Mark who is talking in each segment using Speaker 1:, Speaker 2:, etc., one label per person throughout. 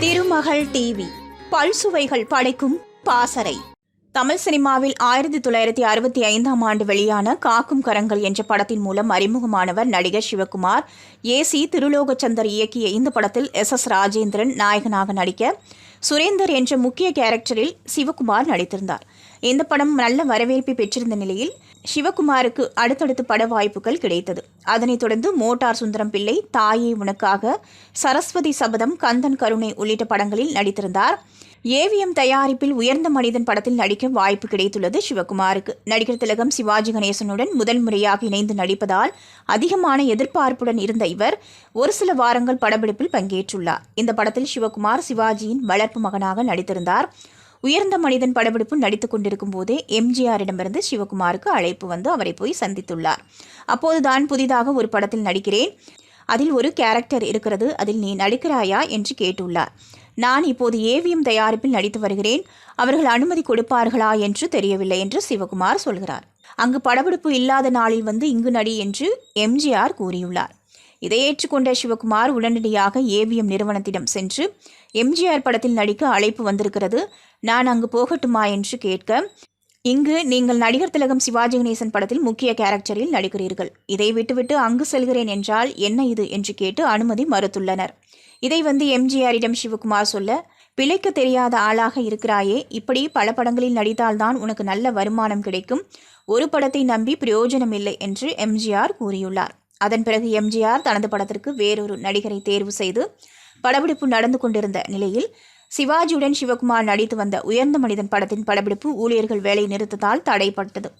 Speaker 1: திருமகள் TV. பல்சுவைகள் படைக்கும் பாசறை. தமிழ் சினிமாவில் ஆயிரத்தி தொள்ளாயிரத்தி அறுபத்தி ஐந்தாம் ஆண்டு வெளியான காக்கும் கரங்கள் என்ற படத்தின் மூலம் அறிமுகமானவர் நடிகர் சிவகுமார். ஏ சி திருலோகச்சந்தர் இயக்கிய இந்த படத்தில் எஸ் எஸ் ராஜேந்திரன் நாயகனாக நடிக்க சுரேந்தர் என்ற முக்கிய கேரக்டரில் சிவகுமார் நடித்திருந்தார். இந்த படம் நல்ல வரவேற்பை பெற்றிருந்த நிலையில் சிவகுமாருக்கு அடுத்தடுத்து பட வாய்ப்புகள் கிடைத்தது. அதனைத் தொடர்ந்து மோட்டார் சுந்தரம் பிள்ளை தாயே உனக்காக சரஸ்வதி சபதம் கந்தன் கருணை உள்ளிட்ட படங்களில் நடித்திருந்தார். ஏவிஎம் தயாரிப்பில் உயர்ந்த மனிதன் படத்தில் நடிக்க வாய்ப்பு கிடைத்துள்ளது சிவகுமாருக்கு. நடிகர் திலகம் சிவாஜி கணேசனுடன் முதல் முறையாக இணைந்து நடிப்பதால் அதிகமான எதிர்பார்ப்புடன் இருந்த இவர் ஒரு சில வாரங்கள் படப்பிடிப்பில் பங்கேற்றுள்ளார். இந்த படத்தில் சிவகுமார் சிவாஜியின் வளர்ப்பு மகனாக நடித்திருந்தார். உயர்ந்த மனிதன் படப்பிடிப்பு நடித்துக் கொண்டிருக்கும் போதே எம்ஜிஆரிடமிருந்து சிவகுமாருக்கு அழைப்பு வந்து அவரை போய் சந்தித்துள்ளார். அப்போதுதான் புதிதாக ஒரு படத்தில் நடிக்கிறேன் அதில் ஒரு கேரக்டர் இருக்கிறது அதில் நீ நடிக்கிறாயா என்று கேட்டுள்ளார். நான் இப்போது ஏவிஎம் தயாரிப்பில் நடித்து வருகிறேன். அவர்கள் அனுமதி கொடுப்பார்களா என்று தெரியவில்லை என்று சிவகுமார் சொல்கிறார். அங்கு படப்பிடிப்பு இல்லாத நாளில் வந்து இங்கு நடி என்று எம்ஜிஆர் கூறியுள்ளார். இதை ஏற்றுக்கொண்ட சிவகுமார் உடனடியாக ஏவிஎம் நிறுவனத்திடம் சென்று எம்ஜிஆர் படத்தில் நடிக்க அழைப்பு வந்திருக்கிறது. நான் அங்கு போகட்டுமா என்று கேட்க இங்கு நீங்கள் நடிகர் திலகம் சிவாஜி கணேசன் படத்தில் முக்கிய கேரக்டரில் நடிக்கிறீர்கள். இதை விட்டுவிட்டு அங்கு செல்கிறேன் என்றால் என்ன இது என்று கேட்டு அனுமதி மறுத்துள்ளனர். இதை வந்து எம்ஜிஆரிடம் சிவகுமார் சொல்ல பிழைக்க தெரியாத ஆளாக இருக்கிறாயே இப்படி பல படங்களில் நடித்தால்தான் உனக்கு நல்ல வருமானம் கிடைக்கும். ஒரு படத்தை நம்பி பிரயோஜனம் இல்லை என்று எம்ஜிஆர் கூறியுள்ளார். அதன் பிறகு எம்ஜிஆர் தனது படத்திற்கு வேறொரு நடிகரை தேர்வு செய்து படப்பிடிப்பு நடந்து கொண்டிருந்த நிலையில் சிவாஜியுடன் சிவகுமார் நடித்து வந்த உயர்ந்த மனிதன் படத்தின் படப்பிடிப்பு ஊழியர்கள் வேலை நிறுத்தத்தால் தடைப்பட்டது.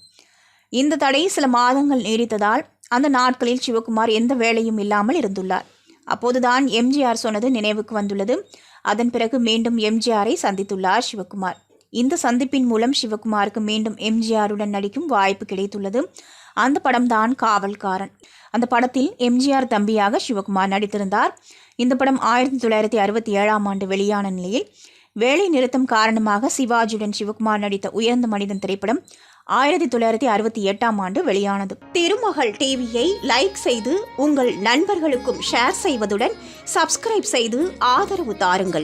Speaker 1: இந்த தடை சில மாதங்கள் நீடித்ததால் அந்த நாட்களில் சிவகுமார் எந்த வேலையும் இல்லாமல் இருந்துள்ளார். அப்போதுதான் எம்ஜிஆர் சொன்னது நினைவுக்கு வந்துள்ளது. அதன் பிறகு மீண்டும் எம்ஜிஆரை சந்தித்துள்ளார் சிவகுமார். இந்த சந்திப்பின் மூலம் சிவகுமாருக்கு மீண்டும் எம்ஜிஆருடன் நடிக்கும் வாய்ப்பு கிடைத்துள்ளது. அந்த படம்தான் காவல்காரன். அந்த படத்தில் எம்ஜிஆர் தம்பியாக சிவகுமார் நடித்திருந்தார். இந்த படம் ஆயிரத்தி தொள்ளாயிரத்தி அறுபத்தி ஏழாம் ஆண்டு வெளியான நிலையில் வேலை நிறுத்தம் காரணமாக சிவாஜியுடன் சிவகுமார் நடித்த உயர்ந்த மனிதன் திரைப்படம் ஆயிரத்தி தொள்ளாயிரத்தி அறுபத்தி எட்டாம் ஆண்டு வெளியானது. திருமகள் டிவியை லைக் செய்து உங்கள் நண்பர்களுக்கும் ஷேர் செய்வதுடன் சப்ஸ்கிரைப் செய்து ஆதரவு தாருங்கள்.